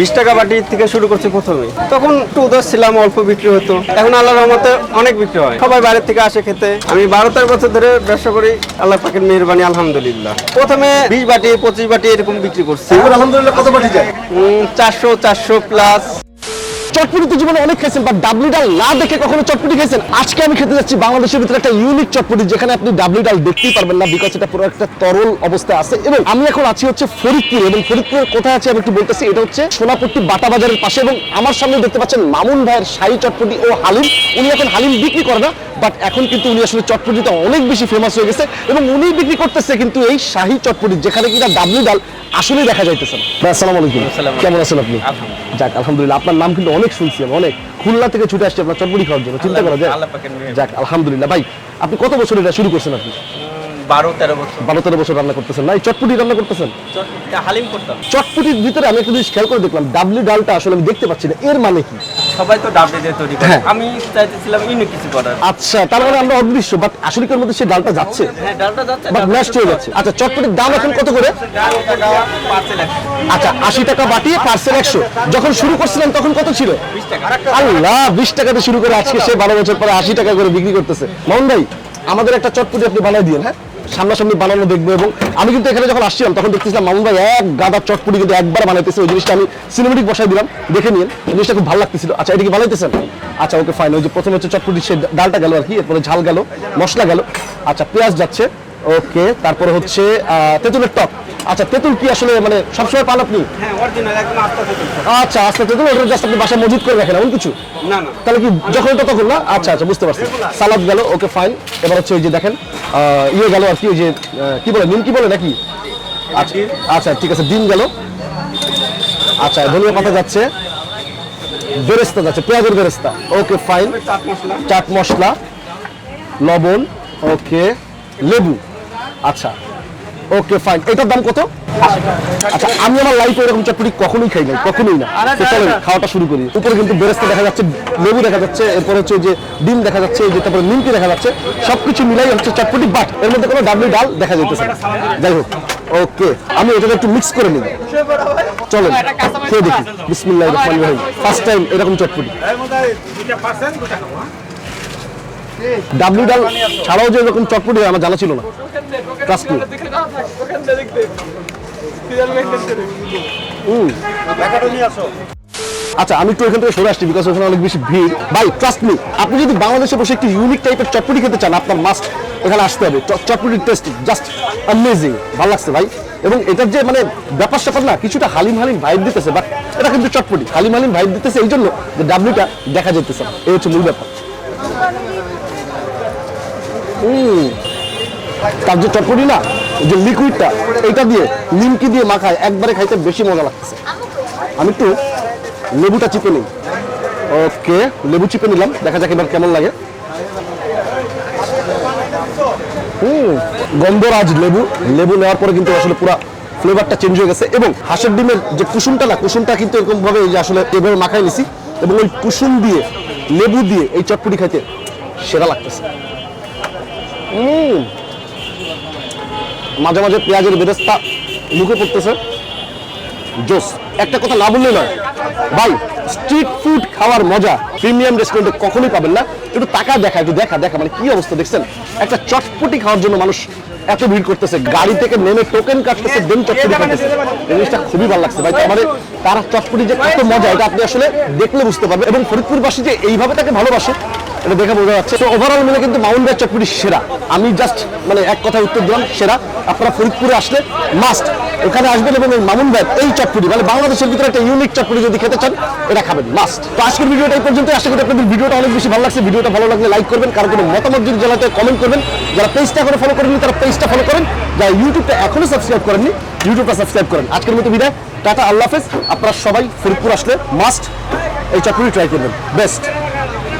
বিশ টাকা বাটি থেকে শুরু করছি প্রথমে। তখন একটু উদাস ছিলাম অল্প বিক্রি হতো। এখন আল্লাহ রহমতে অনেক বিক্রি হয়। সবাই বাইরের থেকে আসে খেতে। আমি বারো তেরো বছর ধরে ব্যবসা করি আল্লাহ পাকের মেহরবানি আলহামদুলিল্লাহ। প্রথমে বিশ বাটি পঁচিশ বাটি এরকম বিক্রি করছি। আলহামদুলিল্লাহ কত বাটি যায়? চারশো চারশো প্লাস চটপটি তো জীবনে অনেক খেয়েছেন বাট ডাবলি ডাল না দেখে কখনো চটপটি খেয়েছেন আজকে আমি খেতে যাচ্ছি বাংলাদেশের ভিতরে একটা ইউনিক চটপটি, যেখানে আপনি ডাবলি ডাল দেখতেই পারবেন না বিকজ এটা পুরো একটা তরল অবস্থায় আছে। এবং আমি এখন আছি হচ্ছে ফরিদপুর, এবং ফরিদপুরের কোথায় আছে আমি একটু বলতেছি, এটা হচ্ছে সোনাপট্টি বাটা বাজারের পাশে, এবং আমার সামনে দেখতে পাচ্ছেন মামুন ভাইয়ের শাহী চটপটি ও হালিম। উনি এখন হালিম বিক্রি করে না বাট এখন কিন্তু উনি আসলে চটপটিতে অনেক বেশি ফেমাস হয়ে গেছে এবং উনি বিক্রি করতেছে কিন্তু এই শাহী চটপটি যেখানে কিনা ডাবলি ডাল আসলে দেখা যাইতেছে না। আসসালামু আলাইকুম। কেমন আছেন আপনি? যাক আলহামদুলিল্লাহ আপনার নাম কিন্তু অনেক শুনছি আমি অনেক। খুলনা থেকে ছুটে আসছি আপনার চটপটি খাওয়ার জন্য চিন্তা করা যায়। যাক আলহামদুলিল্লাহ। ভাই আপনি কত বছর এটা শুরু করছেন আপনি? বারো তেরো বছর। বারো তেরো বছর রান্না করতেছেন। না চটপটি রান্না করতেছেন? হালিম করতাম। চটপটির ভিতরে আমি একটা জিনিস খেয়াল করে দেখলাম ডাবলি ডালটা আসলে আমি দেখতে পাচ্ছি না এর মানে কি? সবাই তো দিয়ে তৈরি করে। হ্যাঁ। আমি চাইতেছিলাম ইউনিক কিছু করার। আচ্ছা তার মানে আমরা অদৃশ্য বাট আসলে মধ্যে সেই ডালটা যাচ্ছে। হ্যাঁ ডালটা যাচ্ছে বাট ন্যাস্ট হয়ে যাচ্ছে। আচ্ছা চটপটির দাম এখন কত করে? আচ্ছা আশি টাকা বাটি পার্সেল একশো। যখন শুরু করছিলাম তখন কত ছিল? বিশ আল্লাহ বিশ টাকাতে শুরু করে আজকে সে বারো বছর পরে আশি টাকা করে বিক্রি করতেছে। মোহন ভাই আমাদের একটা চটপটি আপনি বানাই দিন হ্যাঁ? সামনাসামনি বানানো দেখব এবং আমি কিন্তু এখানে যখন আসছিলাম, তখন দেখতেছিলাম মামুন ভাই এক গাদা চটপুটি কিন্তু একবার বানাইতেছে। ওই জিনিসটা আমি সিনেমেটিক বসাই দিলাম। দেখে নিন জিনিসটা খুব ভালো লাগতেছিল। আচ্ছা এটা কি বানাইতেছেন? আচ্ছা ওকে ফাইন ওই যে প্রথমে হচ্ছে চটপুটি, সে ডালটা গেল আর কি, এরপরে ঝাল গেল, মশলা গেল। আচ্ছা পেঁয়াজ যাচ্ছে। ওকে তারপরে হচ্ছে তেঁতুলের টক। আচ্ছা তেঁতুল কি আসলে মানে সবসময় পান আপনি? হ্যাঁ আচ্ছা আস্তে তেঁতুল ওটা জাস্ট আপনি বাসায় মজুদ করে রাখেন এমন কিছু? না না। তাহলে কি যখন এটা তখন না? আচ্ছা আচ্ছা বুঝতে পারছি। সালাদ গেল ওকে ফাইন এবার হচ্ছে ওই যে দেখেন ইয়ে গেল আর কি ওই যে কি বলে নিম কি বলে নাকি? আচ্ছা আচ্ছা ঠিক আছে ডিম গেল। আচ্ছা ধনিয়া পাতা যাচ্ছে। বেরেস্তা যাচ্ছে পেঁয়াজের বেরেস্তা। ওকে ফাইন চাট মশলা লবণ ওকে। লেবু। আচ্ছা ওকে ফাইন এটার দাম কত? আচ্ছা আমি আমার লাইফে এরকম চটপটি কখনোই খাই নাই কখনোই না। চলেন খাওয়াটা শুরু করি। উপরে কিন্তু বেরেস্তা দেখা যাচ্ছে লেবু দেখা যাচ্ছে এরপর হচ্ছে যে ডিম দেখা যাচ্ছে যে তারপরে নিমকি দেখা যাচ্ছে সবকিছু মিলাই হচ্ছে চটপটি বাট এর মধ্যে কোনো ডাবলি ডাল দেখা যাইতেছে। যাই হোক ওকে আমি এটাকে একটু মিক্স করে নিই। চলেন খেয়ে দেখি। বিসমিল্লাহ রহমান রহিম। ফার্স্ট টাইম এরকম চটপটি। ডাবলি ডাল ছাড়াও যে এরকম চটপটি আমার জানা ছিল না। ট্রাস্ট আচ্ছা আমি একটু এখান থেকে সরে আসছি বিকজ ওখানে অনেক বেশি ভিড়। ভাই ট্রাস্ট আপনি যদি বাংলাদেশে বসে একটি ইউনিক টাইপের চটপটি খেতে চান, আপনার মাস্ট এখানে আসতে হবে। চটপটির টেস্ট জাস্ট অ্যামেজিং ভালো লাগছে, ভাই। এবং এটার যে মানে ব্যাপার স্যাপার না, কিছুটা হালিম হালিম ভাইব দিতেছে বাট এটা কিন্তু চটপটি। হালিম হালিম ভাইব দিতেছে এই জন্য যে ডাবলিটা দেখা যেতেছে। এই হচ্ছে মূল ব্যাপার। তার যে চটপটি না, যে লিকুইডটা এটা দিয়ে নিমকি দিয়ে মাখায়, একবারে খাইতে বেশি মজা লাগতেছে। আমি একটু লেবুটা চিপে নিই। ওকে, লেবু চিপে নিলাম, দেখা যাক এবার কেমন লাগে। গন্ধরাজ লেবু। লেবু নেওয়ার পরে কিন্তু আসলে পুরো ফ্লেভারটা চেঞ্জ হয়ে গেছে। এবং হাঁসের ডিমের যে কুসুমটা না, কুসুমটা কিন্তু এরকম ভাবে যে আসলে এভাবে মাখাই নিছি। এবং ওই কুসুম দিয়ে, লেবু দিয়ে এই চটপটি খাইতে সেরা লাগতেছে। মাঝে মাঝে পেঁয়াজের বেরেস্তা মুখে পড়তেছে। জোস, একটা কথা না বললে নয়। ভাই স্ট্রিট ফুড খাওয়ার মজা প্রিমিয়াম রেস্টুরেন্টে কখনোই পাবেন না। একটু টাকা দেখা, একটু দেখা দেখা মানে কি অবস্থা দেখছেন? একটা চটপটি খাওয়ার জন্য মানুষ এত ভিড় করতেছে, গাড়ি থেকে নেমে টোকেন কাটতেছে, দেন চটপটি এই জিনিসটা খুবই ভালো লাগছে। ভাই মানে তারা চটপটি যে কত মজা, এটা আপনি আসলে দেখলে বুঝতে পারবেন। এবং ফরিদপুরবাসী যে এইভাবে তাকে ভালোবাসে এটা দেখে বোঝা যাচ্ছে। তো ওভারঅল মিলে কিন্তু মাউন্ট ব্যাগ চটপটি সেরা। আমি জাস্ট মানে এক কথা উত্তর দিলাম, সেরা। আপনারা ফরিদপুরে আসলে মাস্ট ওখানে আসবেন এবং মামুন ব্যাগ এই চটপটি মানে বাংলাদেশের ভিতরে একটা ইউনিক চটপটি যদি খেতে চান, এটা খাবেন মাস্ট তো আজকের ভিডিওটা এই পর্যন্ত আশা করি আপনাদের ভিডিওটা অনেক বেশি ভালো লাগছে। ভিডিওটা ভালো লাগলে লাইক করবেন। কারও কোনো মতামত যদি জানাতে কমেন্ট করবেন। যারা পেজটা করে ফলো করেননি, তারা পেজটা ফলো করেন। যারা ইউটিউবটা এখনও সাবস্ক্রাইব করেননি ইউটিউবটা সাবস্ক্রাইব করেন। আজকের মতো বিদায়। টাটা, আল্লাহ হাফেজ। আপনারা সবাই ফরিদপুর আসলে মাস্ট এই চটপটি ট্রাই করবেন। বেস্ট